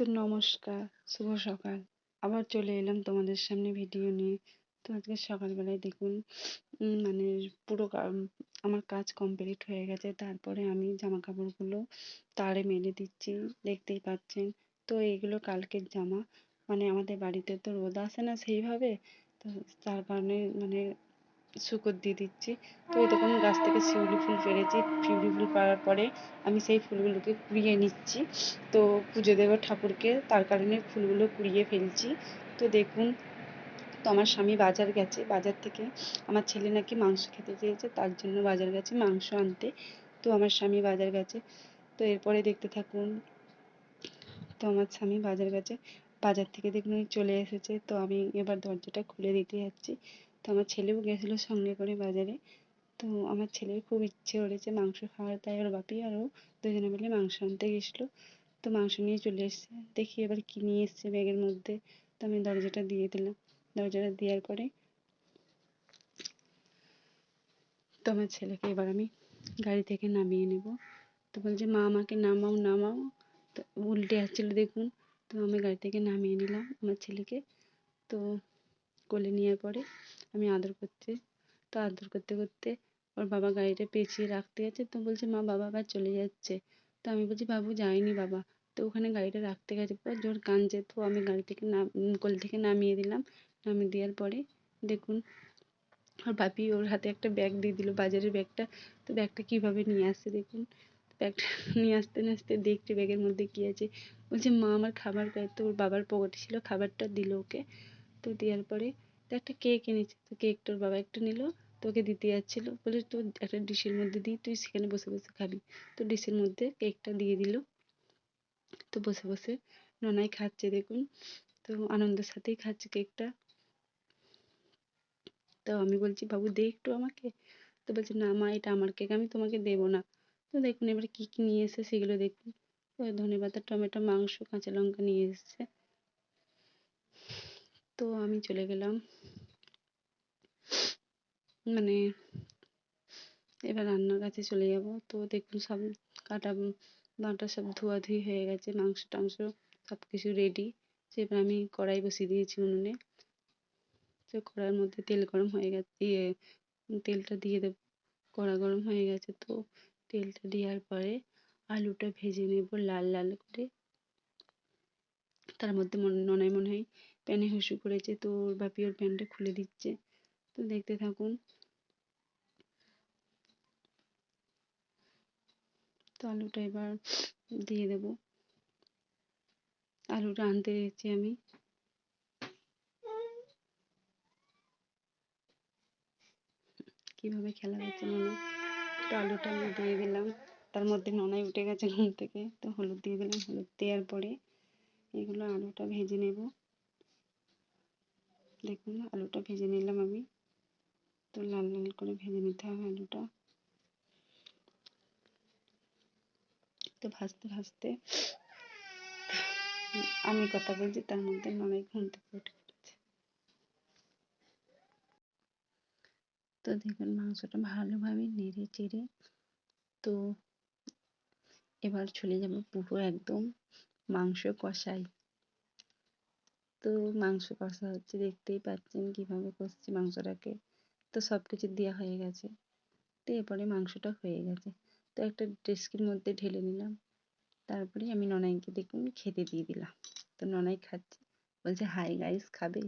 তো নমস্কার, শুভ সকাল। আবার চলে এলাম তোমাদের সামনে ভিডিও নিয়ে। তো আজকে সকালবেলায় দেখুন মানে পুরো আমার কাজ কমপ্লিট হয়ে গেছে। তারপরে আমি জামা কাপড়গুলো তারে মেলে দিচ্ছি, দেখতেই পাচ্ছেন। তো এগুলো কালকের জামা। মানে আমাদের বাড়িতে তো রোদ আসে না সেইভাবে। তো তার কারণে মানে শুকর দিয়ে দিচ্ছি। তো দেখুন, গাছ থেকে শিউলি ফুল পেরেছি শিউলি ফুল পাড়ার পরে আমি সেই ফুলগুলোকে কুড়িয়ে নিচ্ছি। তো পুজো দেবো ঠাকুরকে, তার কারণে ফুলগুলো কুড়িয়ে ফেলছি। তো দেখুন, তো আমার স্বামী বাজার গেছে। বাজার থেকে আমার ছেলে নাকি মাংস খেতে চেয়েছে, তার জন্য বাজার গেছে মাংস আনতে। তো আমার স্বামী বাজার গেছে। তো এরপরে দেখতে থাকুন, তো আমার স্বামী বাজার গেছে। বাজার থেকে দেখুন চলে এসেছে। তো আমি এবার দরজাটা খুলে দিতে যাচ্ছি। তো আমার ছেলেও গেছিল সঙ্গে করে বাজারে। তো আমার ছেলের খুব ইচ্ছে করেছে মাংস খাওয়ার, তাই ওর বাপি আর ও দুজনে মিলে মাংস আনতে গেছিল। তো মাংস নিয়ে চলে এসছে। দেখি এবার কী নিয়ে এসছে ব্যাগের মধ্যে। তো আমি দরজাটা দিয়ে দিলাম। দরজাটা দেওয়ার পরে তো আমার ছেলেকে এবার আমি গাড়ি থেকে নামিয়ে নেব। তো বলছে, মা, আমাকে নামাও নামাও। তো উল্টে আসছিল, দেখুন। তো আমি গাড়ি থেকে নামিয়ে নিলাম আমার ছেলেকে। তো কোলে নেওয়ার পরে আমি আদর করতে, তো আদর করতে করতে ওর বাবা গাড়িটা পেঁচিয়ে রাখতে গেছে। তো বলছে, মা, বাবা আবার চলে যাচ্ছে। তো আমি বলছি, বাবু, যায়নি বাবা। তো ওখানে গাড়িটা রাখতে গেছে। পর জোর কাঁদছে। তো আমি গাড়ি থেকে নাম, কোল থেকে নামিয়ে দিলাম। নামিয়ে দেওয়ার পরে দেখুন, ওর বাপি ওর হাতে একটা ব্যাগ দিয়ে দিল, বাজারের ব্যাগটা। তো ব্যাগটা কীভাবে নিয়ে আসছে দেখুন। ব্যাগটা নিয়ে আসতে না আসতে দেখছে ব্যাগের মধ্যে কী আছে। বলছে, মা, আমার খাবার তো ওর বাবার পকেটে ছিল, খাবারটা দিল ওকে। তো দেওয়ার পরে তো একটা কেক এনেছে। তো কেকটা ওর বাবা একটা নিল তো ওকে দিতে যাচ্ছিল বলে তো একটা ডিশের মধ্যে দিই, তুই সেখানে বসে বসে খাবি। তো ডিশের মধ্যে কেকটা দিয়ে দিল। তো বসে বসে ননাই খাচ্ছে দেখুন। তো আনন্দের সাথেই খাচ্ছে কেকটা তো আমি বলছি, বাবু, দে একটু আমাকে। তো বলছে, না মা, এটা আমার কেক আমি তোমাকে দেবো না। তো দেখুন এবার কী কী নিয়ে এসেছে সেগুলো দেখুন। তো ধনেপাতা, টমেটো, মাংস, কাঁচা লঙ্কা নিয়ে এসেছে। তো আমি চলে গেলাম। মানে এবার রান্নার কাছে চলে যাব। তো দেখুন সব কাটা বাটা সব ধোয়াধুয়ি হয়ে গেছে, মাংস টাংস সব কিছু রেডি তো এবার আমি কড়াই বসিয়ে দিয়েছি উনুনে। তো কড়াইয়ের মধ্যে তেল গরম হয়ে গেছে ইয়ে তেলটা দিয়ে দেব। কড়া গরম হয়ে গেছে তো তেলটা দেওয়ার পরে আলুটা ভেজে নেব লাল লাল করে। তার মধ্যে ননাই মনে হয় প্যানে হুসু করেছে তো ওর বাপি ওর প্যানটা খুলে দিচ্ছে। তো দেখতে থাকুন। তো আলুটা এবার দিয়ে দেব। আলুটা আনতে গেছি আমি। কীভাবে খেলা হচ্ছে মনে? তো আলুটা আমি দিয়ে দিলাম। তার মধ্যে ননাই উঠে গেছে ঘুম থেকে। তো হলুদ দিয়ে দিলাম। হলুদ দেওয়ার পরে এগুলো আলুটা ভেজে নেব। দেখুন আলুটা ভেজে নিলাম আমি। তো লাল লাল করে ভেজে নিতে হবে আলুটা। তো ভাজতে ভাজতে আমি কথা বলছি, তার মধ্যে ননাই ঘুম থেকে উঠে তো দেখুন, মাংসটা ভালোভাবে নেড়ে চেড়ে, তো এবার চলে যাব পুরো একদম মাংস কষাই তো মাংস কষা হচ্ছে, দেখতেই পাচ্ছেন কীভাবে কষছি মাংসটাকে। তো সব কিছু দেওয়া হয়ে গেছে। তো এরপরে মাংসটা হয়ে গেছে। তো একটা ডেস্কের মধ্যে ঢেলে নিলাম। তারপরে আমি ননাইকে দেখুন খেতে দিয়ে দিলাম। তো ননাই খাচ্ছে। বলছে, হাই গাইস, খাবে?